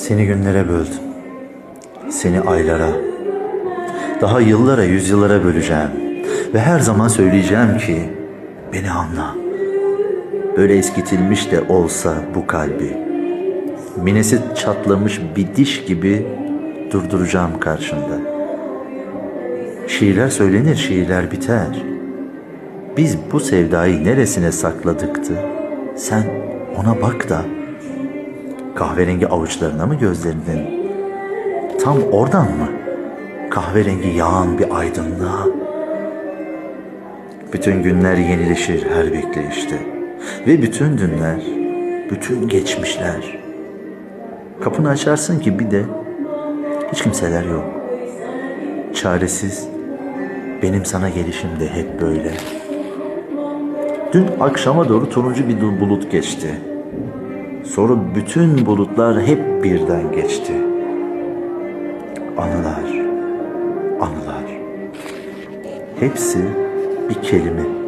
Seni günlere böldüm. Seni aylara, daha yıllara, yüzyıllara böleceğim. Ve her zaman söyleyeceğim ki beni anla. Böyle eskitilmiş de olsa bu kalbi. Minesi çatlamış bir diş gibi durduracağım karşında. Şiirler söylenir, şiirler biter. Biz bu sevdayı neresine sakladıktı? Sen ona bak da kahverengi avuçlarına mı gözlerinin? Tam oradan mı? Kahverengi yağan bir aydınlığa. Bütün günler yenileşir her bekleyişte. Ve bütün dünler, bütün geçmişler. Kapını açarsın ki bir de hiç kimseler yok. Çaresiz, benim sana gelişim de hep böyle. Dün akşama doğru turuncu bir bulut geçti. Sonra bütün bulutlar hep birden geçti. Anılar, anılar. Hepsi bir kelime.